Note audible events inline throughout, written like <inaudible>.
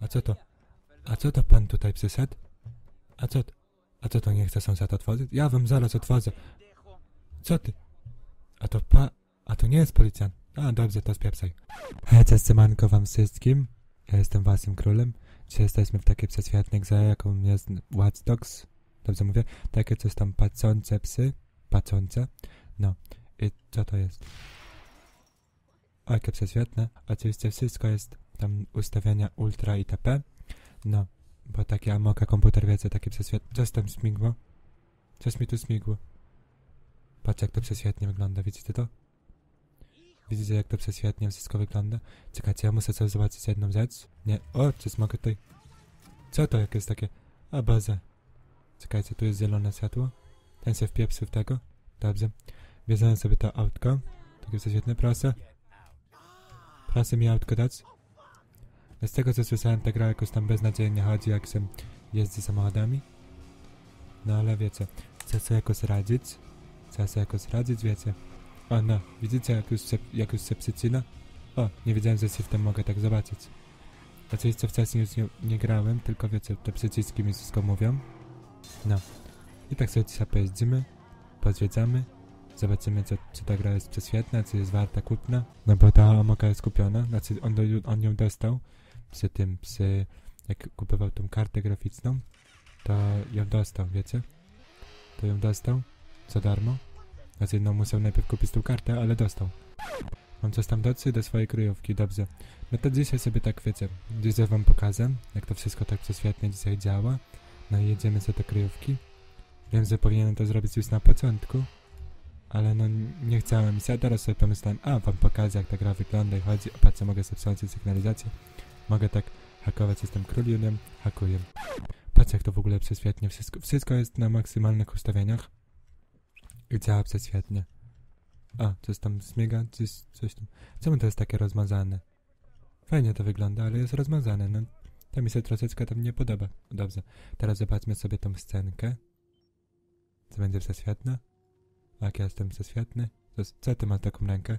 A co to? A co to pan tutaj przyszedł? A co to? A co to nie chce sąsiad otworzyć? Ja wam zaraz otworzę. Co ty? A to pa... A to nie jest policjant. A, dobrze, to spieprzaj. Hej, cześć, siemanko wam wszystkim. Ja jestem waszym królem. Dzisiaj jesteśmy w takiej prześwietnej grze, jaką jest Watch Dogs. Dobrze mówię? Takie coś tam patrzące psy. Patrzące. No. I co to jest? O, jakie prześwietne. Oczywiście wszystko jest tam ustawienia ultra itp. No. Bo takie amoka komputer wiecie, takie prześwietne. Coś tam śmigło. Coś mi tu śmigło. Patrz jak to prześwietnie wygląda, widzicie to? Widzicie jak to prześwietnie wszystko wygląda? Czekajcie, ja muszę sobie zobaczyć jedną rzecz. Nie, o, czy mogę tutaj... Co to jak jest takie? A, bazę. Czekajcie, tu jest zielone światło. Ten się wpieprzył w tego. Dobrze. Bierzemy sobie to autko. Takie prześwietne, proszę. Proszę mi autko dać. Z tego co słyszałem, ta gra jakoś tam beznadziejnie chodzi, jak się jeździ samochodami. No ale wiecie, trzeba sobie jakoś radzić. Trzeba sobie jakoś radzić, wiecie. O no, widzicie jak już się, jak już się przycina? O, nie wiedziałem, że się w tym mogę tak zobaczyć. Oczywiście wcześniej już nie, nie grałem, tylko wiecie, te przyciski mi wszystko mówią. No. I tak sobie dzisiaj pojeździmy, pozwiedzamy, zobaczymy, co, czy ta gra jest prześwietna, czy jest warta kupna. No bo ta Amoka jest kupiona, znaczy on, do, on ją dostał przy tym, przy, jak kupował tą kartę graficzną, to ją dostał, wiecie? To ją dostał za darmo. Znaczy, no musiał najpierw kupić tą kartę, ale dostał. Mam coś tam dotrzeć do swojej kryjówki, dobrze. No to dzisiaj sobie tak, wiecie, dzisiaj wam pokażę, jak to wszystko tak prześwietnie dzisiaj działa. No i jedziemy sobie do kryjówki. Wiem, że powinienem to zrobić już na początku, ale no nie chciałem. I teraz sobie pomyślałem, a wam pokażę, jak ta gra wygląda i chodzi. O, patrzcie, mogę sobie wsączyć sygnalizację. Mogę tak hakować, jestem królinem, hakuję. Patrzcie, jak to w ogóle prześwietnie. Wszystko, wszystko jest na maksymalnych ustawieniach. I działa prześwietnie. A, coś tam śmiga, coś, coś tam. Czemu to jest takie rozmazane? Fajnie to wygląda, ale jest rozmazane, no. To mi się troszeczkę tam nie podoba. Dobrze, teraz zobaczmy sobie tą scenkę. Co będzie prześwietne? Jak ja jestem prześwietny? Co, co ty masz taką rękę?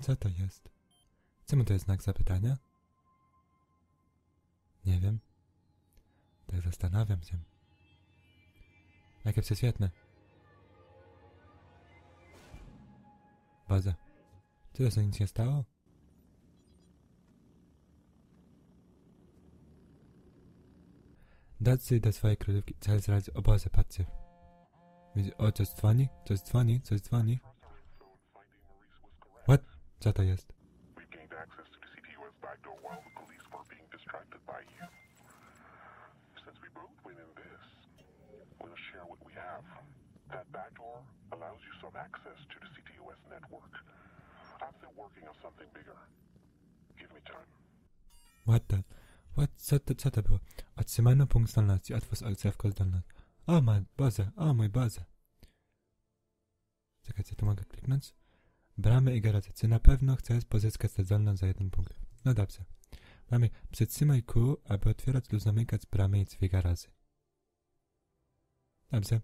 Co to jest? Czemu to jest znak zapytania? Nie wiem. Tak zastanawiam się. Jakie prześwietne. Baza. To się nic nie stało? Dać do swojej królewki. Cel zradzić. O Boże, patrzcie. O, coś dzwoni? Coś dzwoni? Coś dzwoni? Co to jest? We've gained access to the CTOS backdoor while the police were being distracted by you. Since we both win in this, we'll share what we have. That backdoor allows you some access to the CTOS network. I'm still working on something bigger. Give me time. What the? What? Co to, co to było? Otrzymano punkt zdolności. Otwórz odrzewko zdolność. O mój Boże, o mój Boże. Czekajcie, tu mogę kliknąć? Bramy i garaże. Czy na pewno chcesz pozyskać tę zdolność za jeden punkt? No dobrze. Mamy przytrzymaj Q, aby otwierać lub zamykać bramy i drzwi garaży. Dobrze.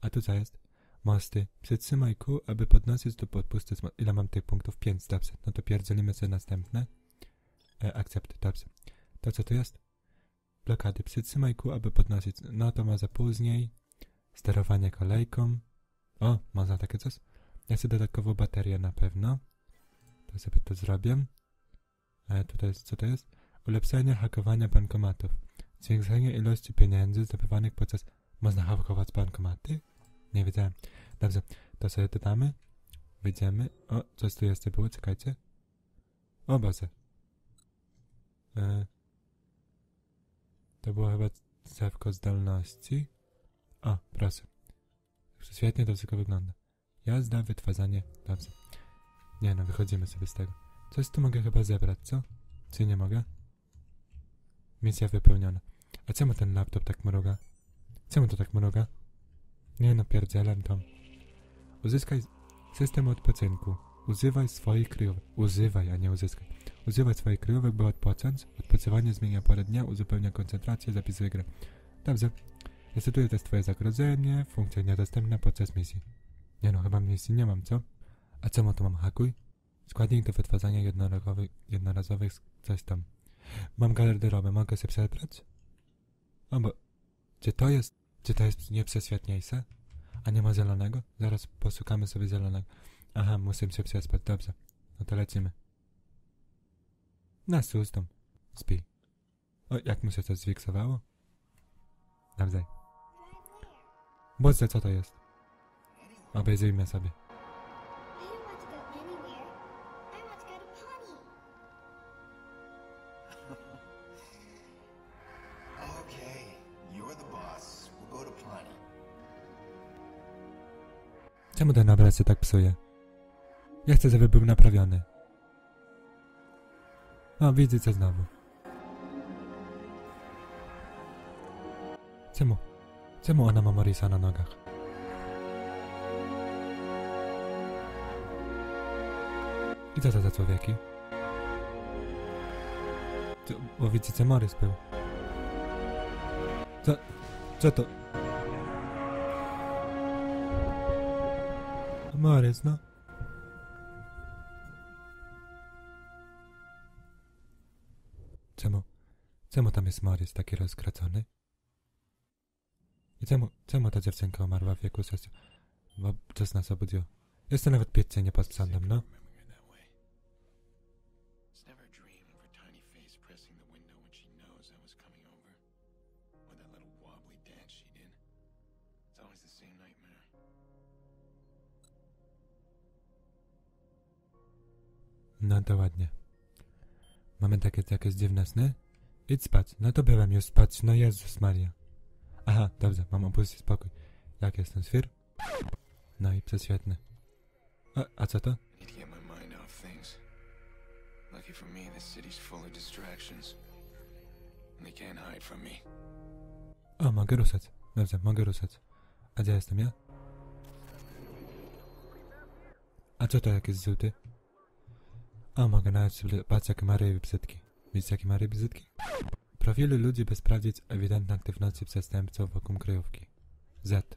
A tu co jest? Mosty. Przytrzymaj Q, aby podnosić lub mo- Ile mam tych punktów? 5. Dobrze. No to pierdzielimy sobie następne. E, akcept. Dobrze. To co tu jest? Blokady. Przytrzymaj Q, aby podnosić. No to może później. Sterowanie kolejką. O, można takie coś? Ja chcę dodatkową baterię na pewno. To sobie to zrobię. E, tutaj jest, co to jest? Ulepszenie hakowania bankomatów. Zwiększenie ilości pieniędzy zdobywanych podczas... Można hakować bankomaty? Nie wiedziałem. Dobrze, to sobie dodamy. Wyjdziemy. O, coś tu jeszcze było, czekajcie. O Boże. E, to było chyba drzewko zdolności. O, proszę. Świetnie to wszystko wygląda. Jazda, wytwarzanie. Dobrze. Nie no, wychodzimy sobie z tego. Coś tu mogę chyba zebrać, co? Czy nie mogę? Misja wypełniona. A czemu ten laptop tak mruga? Czemu to tak mruga? Nie no, pierdzielam tam. Uzyskaj system odpoczynku. Używaj swoich kryjówek. Używaj, a nie uzyskaj. Używaj swoich kryjówek, by odpocząć. Odpoczywanie zmienia porę dnia, uzupełnia koncentrację, zapisuje grę. Dobrze. Resetuję też twoje zagrożenie. Funkcja niedostępna podczas misji. Nie no, chyba misji nie mam, co? A czemu to mam hakuj? Składnik do wytwarzania jednorazowych, jednorazowych coś tam. Mam garderobę, mogę sobie przebrać? O, bo... Czy to jest... Czy to jest nieprześwietniejsze? A nie ma zielonego? Zaraz poszukamy sobie zielonego. Aha, muszę się przespać, dobrze. No to lecimy. Na sustom. Spij. O, jak mu się to zwiksowało? Dobrze. Boże, co to jest? Obejrzyjmy sobie. Czemu ten obraz się tak psuje? Ja chcę, żeby był naprawiony. O, widzę co znowu. Czemu? Czemu ona ma Morisa na nogach? Co to za człowieki? Co, bo widzicie, Morris był. Co? Co to? Morris, no. Czemu? Czemu tam jest Morris taki rozkracony? I czemu, czemu ta dziewczynka umarła w wieku 6? Bo coś nas obudziło. Jeszcze nawet pizzę nie posprzątam, no. No to ładnie. Mamy takie jakieś dziwne sny? Idź spać. No to byłem już spać. No Jezus Maria. Aha, dobrze, mam opuścić spokój. Jak jestem świr? No i prześwietny. A, a co to? Lucky for me, this city's full of distractions. And they can't hide from me. O, mogę ruszać. Dobrze, mogę ruszać. A gdzie jestem ja? A co to jakieś żółty? O, mogę nawet. Patrz, jakie ma ryby brzydki. Widzisz, jakie ma ryby brzydki? Profile ludzi, by sprawdzić ewidentne aktywności przestępców wokół kryjówki. Z.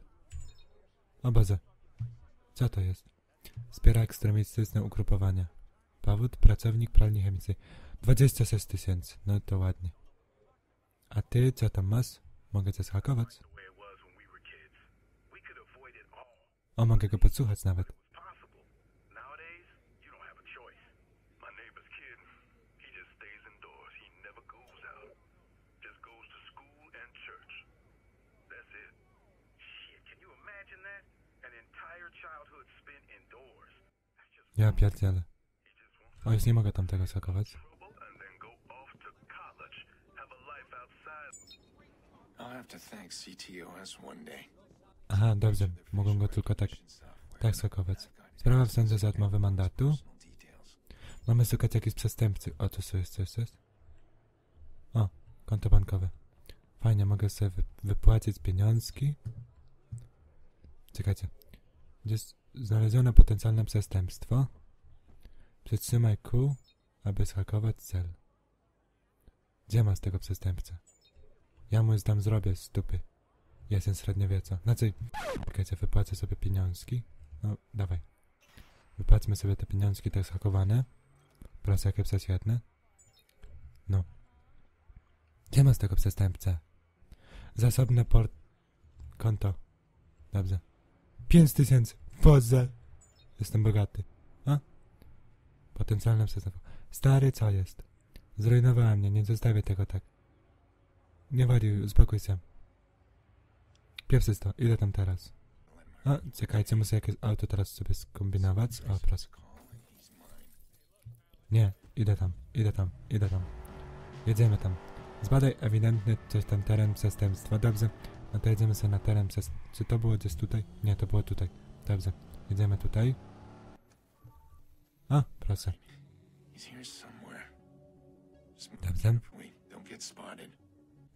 O Boże. Co to jest? Wspiera ekstremistyczne ugrupowania. Powód? Pracownik pralni chemicznej. 26 tysięcy. No to ładnie. A ty, co tam masz? Mogę cię zhakować? O, mogę go podsłuchać nawet. Ja pierdzielę. O, już nie mogę tam tego day. Aha, dobrze. Mogą go tylko tak, tak zhakować. Sprawa w sądzie za odmowę mandatu. Mamy szukać jakichś przestępcy. O, tu co jest, co jest, jest? O, konto bankowe. Fajnie, mogę sobie wy wypłacić pieniążki. Czekajcie. Gdzie jest znalezione potencjalne przestępstwo? Przytrzymaj kół, aby zhakować cel. Gdzie ma z tego przestępcę? Ja mu tam zrobię stupy. Jestem średniowieca. Znaczy, czekajcie, wypłacę sobie pieniążki. No, dawaj. Wypłacimy sobie te pieniążki te zhakowane. Proszę, jakie prześwietne. No. Gdzie ma z tego przestępcę? Zasobne port... Konto. Dobrze. Pięć tysięcy. Boże. Jestem bogaty. A? Potencjalne przestępstwo. Stary, co jest? Zrujnowała mnie, nie zostawię tego tak. Nie wariuj, uspokój się. Pierwszy idę tam teraz. A, czekajcie, muszę jakieś auto teraz sobie skombinować. O, proszę. Nie, idę tam, idę tam, idę tam. Jedziemy tam. Zbadaj ewidentny coś tam teren przestępstwa. Dobrze. No to jedziemy sobie na teren przez... Czy to było gdzieś tutaj? Nie, to było tutaj. Dobrze. Jedziemy tutaj. A, proszę. Dobrze.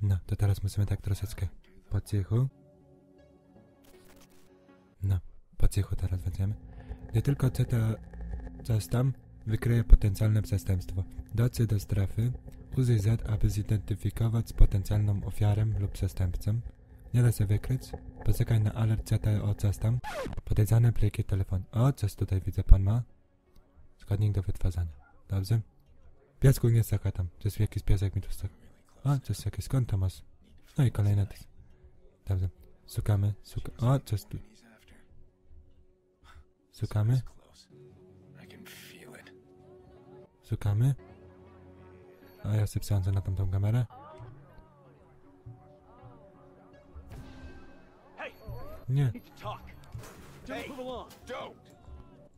No, to teraz musimy tak troszeczkę po cichu. No, po cichu teraz będziemy. Gdy tylko to coś tam, wykryje potencjalne przestępstwo. Dotrze do strefy, użyj Z, aby zidentyfikować potencjalną ofiarę lub przestępcę. Nie da się wykryć. Poczekaj na alert CT o coś tam. Podejrzane pliki telefon. O, coś tutaj widzę, pan ma. Składnik do wytwarzania. Dobrze? Piesku nie staka tam. To jest jakiś piesek mi tu staka. A, to jest jakieś konto masz. No i kolejne. też. Dobrze. Szukamy, szuka... O, coś tu. Szukamy, szukamy. A ja sobie na tamtą kamerę. Nie.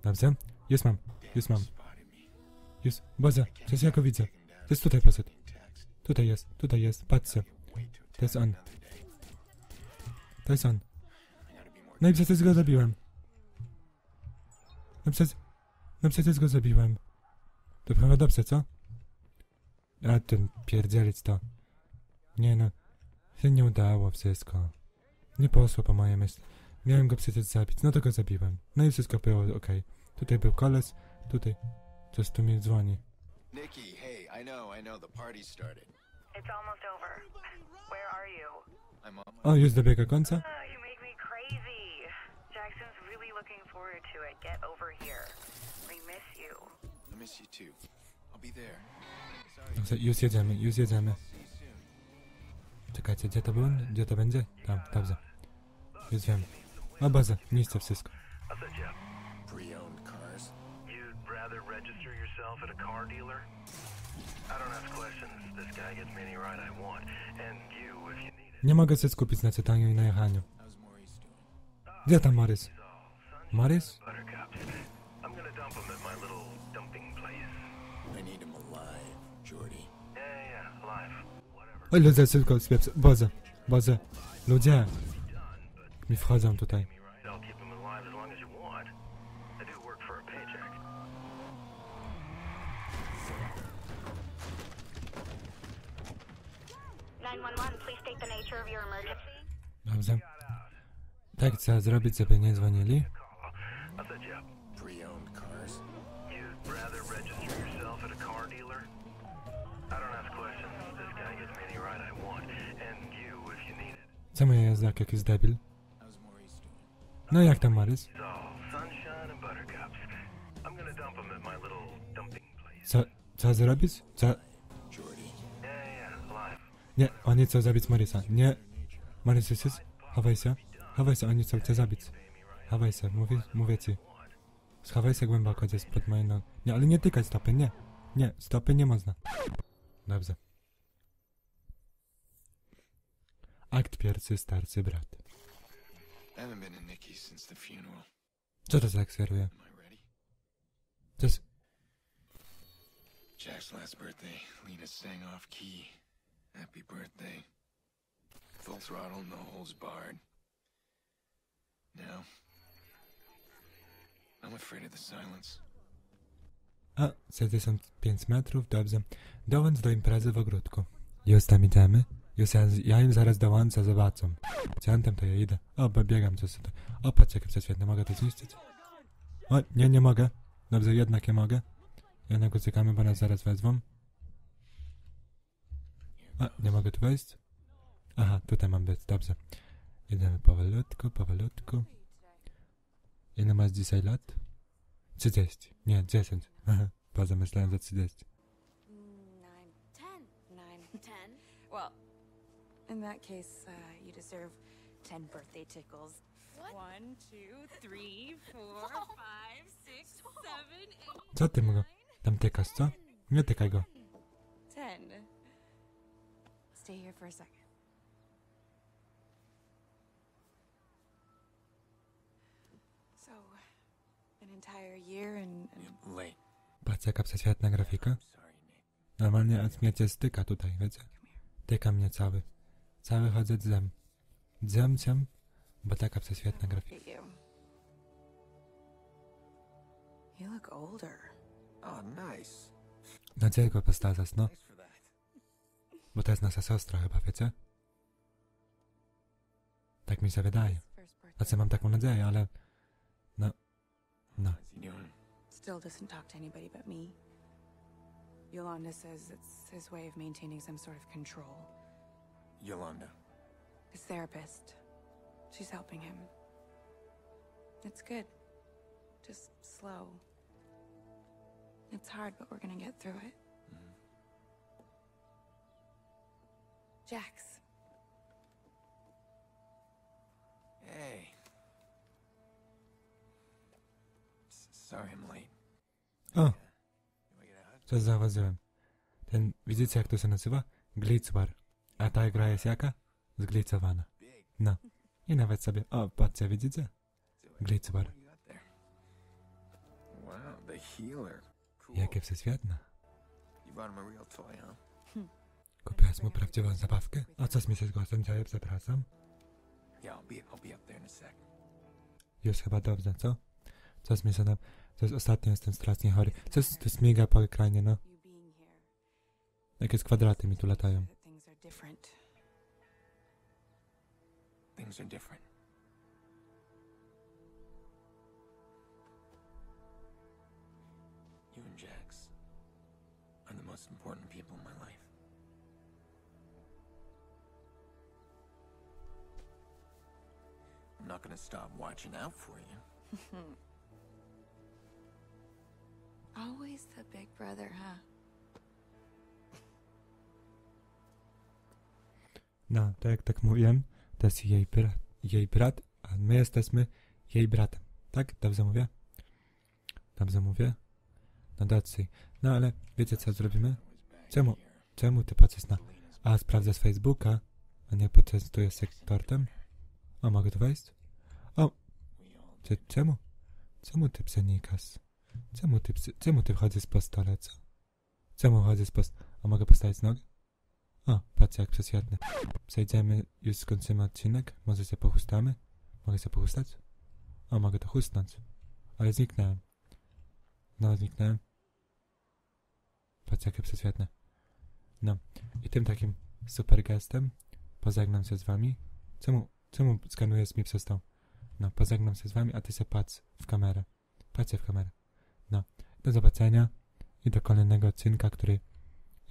Dobrze? Już mam, już mam. Już. Boże, przecież ja go widzę. Jest tutaj poszedł. Tutaj jest, tutaj jest. Patrzcie. To jest on. To jest on. No i przecież go zabiłem. No przecież... No przecież go zabiłem. To chyba dobrze, co? A ten pierdzielić to. Nie no. Się nie udało wszystko. Nie poszło po mojej myśli. Miałem go przecież zabić, no to go zabiłem. No i wszystko było okej. Tutaj był koles, tutaj... Coś tu mi dzwoni. Nikki, hey, I know, I know, the party started. It's almost over. Where are you? I'm on my O, już dobiega końca? Uh, you make me crazy. Jackson's really looking forward to it. Get over here. We miss you. I miss you too. I'll be there. Dobrze, już jedziemy, już jedziemy. Czekajcie, gdzie to było? Gdzie to będzie? Tam, dobrze. Już wiem. O Boże, niszczę wszystko. I said, yeah. Pre-owned cars. You'd rather register yourself at a car dealer? I don't ask questions. This guy gets me any ride I want. And you, if you need it. Nie mogę się skupić na czytaniu i na jechaniu. Gdzie tam alive. Whatever. Oj, ludzie, szybko, spieprz... Boże, Boże. Ludzie. Mi wchodzą tutaj. Dobrze. Tak trzeba zrobić, żeby nie dzwonili. I said, yeah. Pre-owned cars. You'd rather register yourself at a car dealer? I don't ask questions. This guy gets me any ride I want. And you, if you need it. Czemu ja jest jak jakiś debil? No jak tam place. Co, co zrobić? Co? Nie, oni chcą zabić Morisa. Nie. Morris, jest, jest? Chowaj się. Chowaj się, oni chcą cię zabić. Chowaj się, mówię, mówię ci. Schowaj się głęboko gdzieś pod moją nogą. Nie, ale nie tykaj stopy, nie. Nie, stopy nie można. Dobrze. Akt pierwszy, starszy brat. Co to za kseruje? To jest... Jack's last birthday, Lena sang off key. Happy birthday. Full throttle, no holds barred. Now, I'm afraid of the silence. A, 65 metrów, dobrze. Dołącz do imprezy w ogródku. Już tam idziemy. Ja, im zaraz dołączę, zobaczą. Ciątem to ja idę. O, bo biegam coś tutaj. O, patrz, jakie prześwietne, mogę to zniszczyć? O, nie, nie mogę. Dobrze, jednak nie mogę. Jednak uciekamy, bo nas zaraz wezwą. A, nie mogę tu wejść? Aha, tutaj mam być, dobrze. Idziemy powolutku, powolutku. Ile masz dzisiaj lat? 30. Nie, 10. Aha, <laughs> Poza myślałem, że 30. Nine, ten, nine, ten. Well, in that case, uh, you deserve ten birthday tickles. What? One, two, three, four, <laughs> five, six, seven, eight, Co ty mu tam tykasz, co? Nie tykaj go. ten. Stay here for a second. So, an entire year and, and late. Patrz, jaka prześwietna grafika. Normalnie aż mnie cię styka tutaj, wiecie? Tyka mnie cały. Cały chodzę dzem. Dzem cię, bo taka prześwietna grafika. You. Look older. Oh, nice. Nadzieję go postazać, no. Bo to jest nasza siostra chyba, wiecie? Tak mi się wydaje. Znaczy mam taką nadzieję, ale... No. No. Still doesn't talk to anybody but me. Yolanda says it's his way of maintaining some sort of control. Yolanda. His therapist. She's helping him. It's good. Just slow. It's hard, but we're gonna get through it. Mm-hmm. Jax, Hey. Sorry I'm late. O, Do I get a hug? coś zauważyłem. Ten, widzicie jak to się nazywa? Glitzbar. A ta gra jest jaka? Zglicowana. No. I nawet sobie... O, patrzcie, widzicie? Cool. Jakie toy, huh? Kupiłaś mu prawdziwą zabawkę? A się z głosem dzieje, przepraszam? Już chyba dobrze, co? Coś mi się tam... Coś ostatnio jestem strasznie chory. Coś tu śmiga po ekranie, no. here. Jakieś kwadraty mi tu latają. That things are different. Things are different. You and Jax are the most important people in my life. I'm not gonna stop watching out for you. <laughs> Always the big brother, huh? No, tak jak tak mówiłem, to jest jej brat, jej brat, a my jesteśmy jej bratem. Tak? Dobrze mówię? Dobrze mówię? No dobrze. No ale wiecie co zrobimy? Czemu? Czemu ty patrzysz na... A, sprawdzę z Facebooka, a nie poczęstujesz się tortem? O, mogę tu wejść? O, czy, czemu? Czemu ty przenikasz? Czemu ty, czemu ty wchodzisz po stole, co? Czemu chodzisz po... A mogę postawić nogę? O, patrzcie jak przeswietne. Przejdziemy, już skończymy odcinek. Może się pochustamy? Mogę się pochustać? O, mogę to chustnąć. Ale zniknąłem. No, zniknąłem. Patrzcie jakie przeswietne. No, i tym takim super gestem pożegnam się z wami. Czemu, czemu skanujesz mi przez tą? No, pożegnam się z wami, a ty się patrz w kamerę. Patrzcie w kamerę. No, do zobaczenia i do kolejnego odcinka, który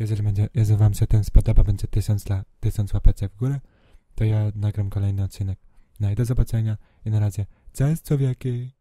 jeżeli, będzie, jeżeli wam się ten spodoba, będzie tysiąc, la, tysiąc łapeczek w górę, to ja nagram kolejny odcinek. No i do zobaczenia i na razie. Cześć człowieki!